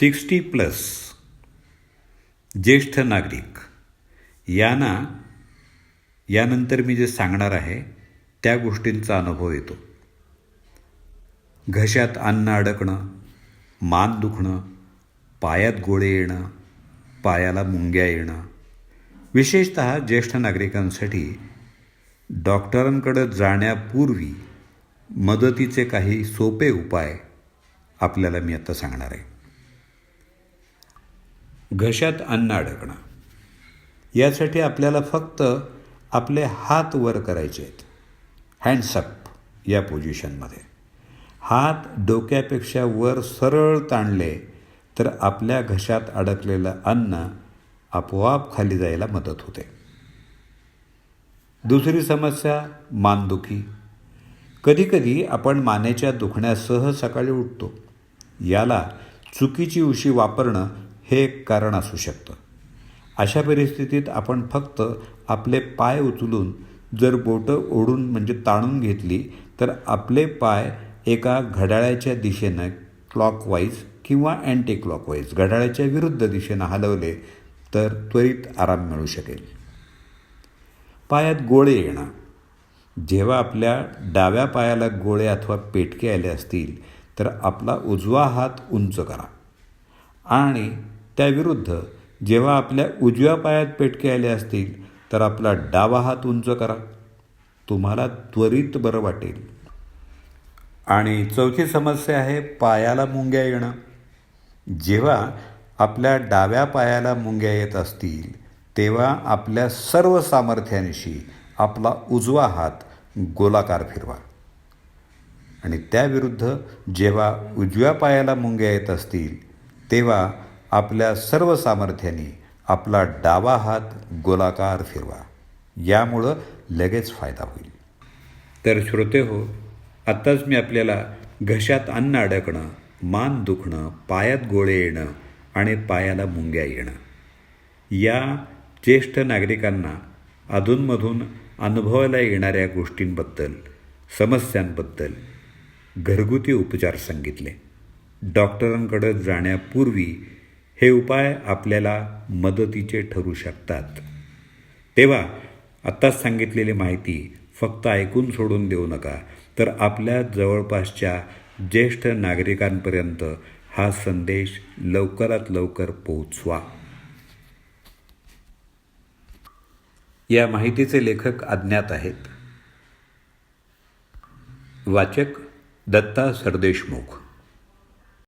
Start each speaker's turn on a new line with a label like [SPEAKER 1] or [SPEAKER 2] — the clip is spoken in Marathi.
[SPEAKER 1] सिक्स्टी प्लस ज्येष्ठ नागरिक. यांना यानंतर मी जे सांगणार आहे त्या गोष्टींचा अनुभव येतो. घशात अन्न अडकणं मान दुखणं पायात गोळे येणं पायाला मुंग्या येणं. विशेषत ज्येष्ठ नागरिकांसाठी डॉक्टरांकडे जाण्यापूर्वी मदतीचे काही सोपे उपाय आपल्याला मी आता सांगणार आहे. घशात अन्न अडकणं. यासाठी आपल्याला फक्त आपले हात वर करायचे आहेत. हँड्सअप या पोझिशनमध्ये हात डोक्यापेक्षा वर सरळ ताणले तर आपल्या घशात अडकलेलं अन्न आपोआप खाली जायला मदत होते. दुसरी समस्या मानदुखी. कधीकधी आपण मानेच्या दुखण्यासह सकाळी उठतो. याला चुकीची उशी वापरणं हे एक कारण असू शकतं. अशा परिस्थितीत आपण फक्त आपले पाय उचलून जर बोटं ओढून म्हणजे ताणून घेतली तर आपले पाय एका घड्याळाच्या दिशेनं क्लॉकवाईज किंवा अँटी क्लॉकवाईज घड्याळाच्या विरुद्ध दिशेनं हलवले तर त्वरित आराम मिळू शकेल. पायात गोळे येणं जेव्हा आपल्या डाव्या पायाला गोळे अथवा पेटके आले असतील तर आपला उजवा हात उंच करा. आणि त्याविरुद्ध जेव्हा आपल्या उजव्या पायात पेटके आले असतील तर आपला डावा हात उंच करा. तुम्हाला त्वरित बरं वाटेल. आणि चौथी समस्या आहे पायाला मुंग्या येणं. जेव्हा आपल्या डाव्या पायाला मुंग्या येत असतील तेव्हा आपल्या सर्व सामर्थ्यानिशी आपला उजवा हात गोलाकार फिरवा. आणि त्याविरुद्ध जेव्हा उजव्या पायाला मुंग्या येत असतील तेव्हा आपल्या सर्व सामर्थ्याने आपला डावा हात गोलाकार फिरवा. यामुळं लगेच फायदा होईल. तर श्रोते हो आत्ताच मी आपल्याला घशात अन्न अडकणं मान दुखणं पायात गोळे येणं आणि पायाला मुंग्या येणं. या ज्येष्ठ नागरिकांना अधूनमधून अनुभवायला येणाऱ्या गोष्टींबद्दल समस्यांबद्दल घरगुती उपचार सांगितले. डॉक्टरांकडे जाण्यापूर्वी हे उपाय आपल्याला मदतीचे ठरू शकतात. तेव्हा आत्ताच सांगितलेली माहिती फक्त ऐकून सोडून देऊ नका तर आपल्या जवळपासच्या ज्येष्ठ नागरिकांपर्यंत हा संदेश लवकरात लवकर पोहोचवा. या माहितीचे लेखक अज्ञात आहेत. वाचक दत्ता सरदेशमुख.